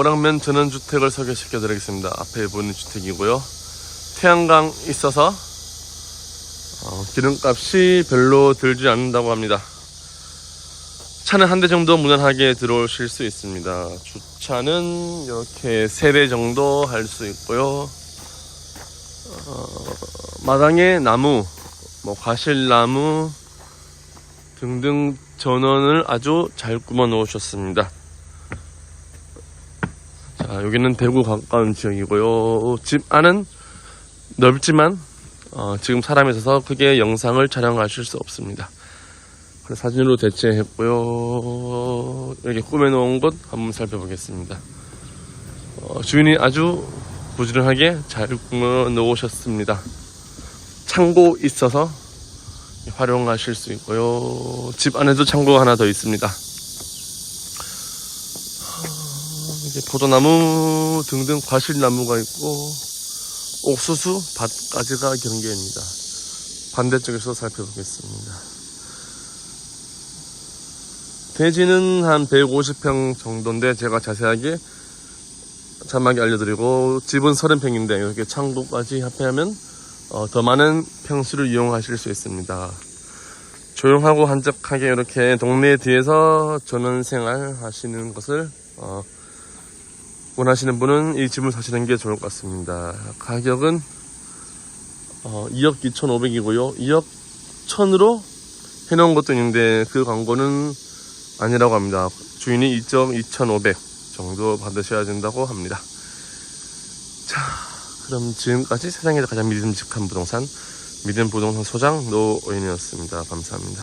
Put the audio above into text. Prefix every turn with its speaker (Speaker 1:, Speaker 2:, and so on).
Speaker 1: 오락면 전원주택을 소개시켜 드리겠습니다. 앞에 보이는 주택이고요. 태양광 있어서 어, 기름값이 별로 들지 않는다고 합니다. 차는 한 대 정도 무난하게 들어오실 수 있습니다. 주차는 이렇게 세 대 정도 할 수 있고요. 어, 마당에 나무, 뭐 과실나무 등등 전원을 아주 잘 꾸며 놓으셨습니다. 자, 여기는 대구 가까운 지역이고요. 집 안은 넓지만 어, 지금 사람이 있어서 크게 영상을 촬영하실 수 없습니다. 그래서 사진으로 대체했고요. 이렇게 꾸며놓은 곳 한번 살펴보겠습니다. 어, 주인이 아주 부지런하게 잘 꾸며 놓으셨습니다. 창고 있어서 활용하실 수 있고요. 집 안에도 창고가 하나 더 있습니다. 어, 이제 포도나무 등등 과실나무가 있고 옥수수 밭까지가 경계입니다. 반대쪽에서 살펴보겠습니다. 대지는 한 150평 정도인데 제가 자세하게 자막에 알려드리고 집은 30평인데 이렇게 창고까지 합해하면 어, 더 많은 평수를 이용하실 수 있습니다. 조용하고 한적하게 이렇게 동네 뒤에서 전원생활 하시는 것을 어, 원하시는 분은 이 집을 사시는 게 좋을 것 같습니다. 가격은 어, 2억 2,500이고요. 2억 1,000으로 해놓은 것도 있는데 그 광고는 아니라고 합니다. 주인이 2억 2,500 정도 받으셔야 된다고 합니다. 자, 그럼 지금까지 세상에서 가장 믿음직한 부동산 믿음 부동산 소장 노오인이었습니다. 감사합니다.